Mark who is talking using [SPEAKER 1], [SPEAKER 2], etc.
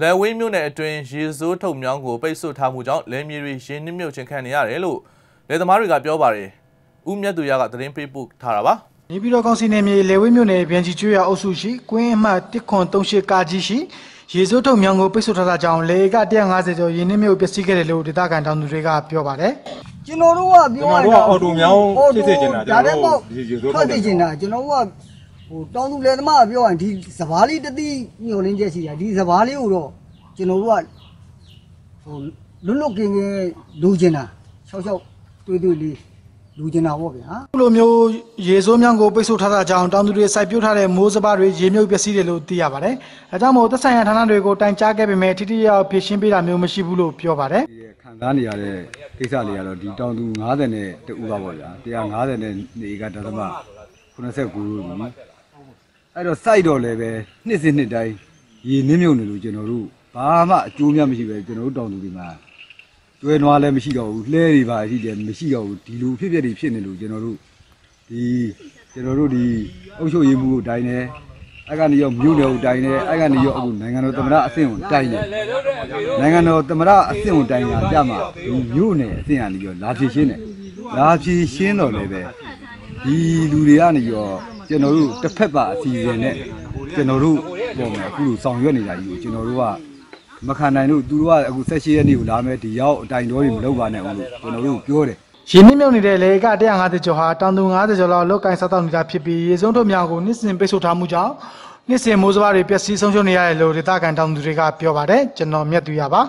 [SPEAKER 1] လယ်ဝင်းမြို့နယ်အတွင်းရေစိုးထုတ်မြောင်းကိုပိတ်ဆို့ထားမှုကြောင့်လယ်မြေတွေရင်းနှီးမြုပ်ချင်းခံနေရတယ်လို့လယ်သမားတွေကပြောပါတယ်။ဦးမြတ်သူရကသတင်းပေးပို့ထားတာပါ။
[SPEAKER 2] နေပြည်တော်ကောင်စီနယ်မြေလေဝိမြို့နယ်ဗျံချီကျွော်အုပ်စုရှိကွင်းအမှတ်138ကာကြီးရှိရေစိုးထုတ်မြောင်းကိုပိတ်ဆို့ထားတာကြောင့်လေက150ကျော်ရင်းနှီးမြုပ်ပျက်စီးခဲ့တယ်လို့ဒေသခံတောင်သူတွေကပြောပါတယ်
[SPEAKER 3] ကျွန်တော်တို့ကပြောရ
[SPEAKER 4] ကျွန်တော်တို့ကအော်တိုမြောင်းဖြစ်စေချင်တာကျွန်တော်တို့
[SPEAKER 3] ဒီ
[SPEAKER 4] ရေရေဆိုး
[SPEAKER 3] ထွက်စေချင်တာကျွန်တော်တို့က ဟိုတောင်သူလယ်သမားကပြောရင်ဒီစပားလေးတစ်သိညှော်လင်းချက်ရှိတာဒီစပားလေးကိုတော့ကျွန်တော်တို့ကဟိုလွတ်လွတ်ကင်းကင်းလူချင်တာရှောက်ရှောက်တွေးတွေးလေးလူချင်တာပေါ့ဗျာ
[SPEAKER 2] အခုလိုမျိုးရေစိုးမြောင်းကိုပိတ်ဆို့ထားတာကြောင့်တောင်သူတွေစိုက်ပျိုးထားတဲ့မိုးစပါးတွေရေမြုပ်ပျက်စီးတယ်လို့သိရပါတယ်အဲကြောင့်မို့သက်ဆိုင်ရာဌာနတွေကိုတိုင်ကြားခဲ့ပေမဲ့ထိထိရောက်ရောက်ဖြေရှင်းပေးတာမျိုးမရှိဘူးလို့ပြောပါတယ်
[SPEAKER 5] ဒီခံစားနေရတဲ့ကိစ္စလေးကတော့ဒီတောင်သူ90နဲ့တူပါပေါ့ဗျာ150နဲ့နေကဒသမ89လို့ပြီ အဲ့တော့စိုက်တော့လည်းပဲနှစ်စဉ်နှစ်တိုင်းရေနစ်မြုပ်နေလို့ကျွန်တော်တို့ဘာမှအကျိုးများမရှိပဲကျွန်တော်တို့တောင်သူတွေမှာကျွဲနွားလည်းမရှိတော့ဘူးလှဲတွေပါရှိတယ်မရှိတော့ဘူးဒီလိုဖြစ်ဖြစ်တွေဖြစ်နေလို့ကျွန်တော်တို့ဒီကျွန်တော်တို့ဒီအုပ်ချုပ်ရေးမှုကိုတိုင်းနေအဲ့ကနေရောမြို့နယ်ကိုတိုင်းနေအဲ့ကနေရောအခုနိုင်ငံတော်သမ္မတအဆင့်ကိုတိုင်းနေနိုင်ငံတော်သမ္မတအဆင့်ကိုတိုင်တာကြမှာဒီမြို့နယ်အဆင့်ကနေပြီးတော့လာဖြည့်ရှင်းတယ်လာဖြည့်ရှင်းတော့လည်းပဲဒီလူတွေကနေပြီးတော့ ကျွန်တော်တို့တစ်ဖက်ပါအစီအစဉ်နဲ့ကျွန်တော်တို့ပုံမှန်အခုလိုဆောင်ရွက်နေတာကြီးကိုကျွန်တော်တို့ကမခံနိုင်လို့သူတို့ကအခု၁၈ရက်နေ့ကိုလာမယ်ဒီရောက်အတိုင်တော်တွေမလုပ်ပါနဲ့ဦးလို့ကျွန်တော်တို့ပြောတယ်
[SPEAKER 2] ရေနစ်မြုပ်နေတဲ့လေက150ကျော်ဟာတောင်သူ90ကျော်လောက်လောက်ကင်စားတောက်နေတာဖြစ်ပြီးရေစုံထုတ်မြောင်းကိုနှစ်စဉ်ပိတ်ဆို့ထားမှုကြောင့်နှစ်စဉ်မိုးစပါးတွေပျက်စီးဆုံးရှုံးနေရတယ်လို့ဒေသခံတောင်သူတွေကပြောပါတယ်ကျွန်တော်မြတ်သူရပါ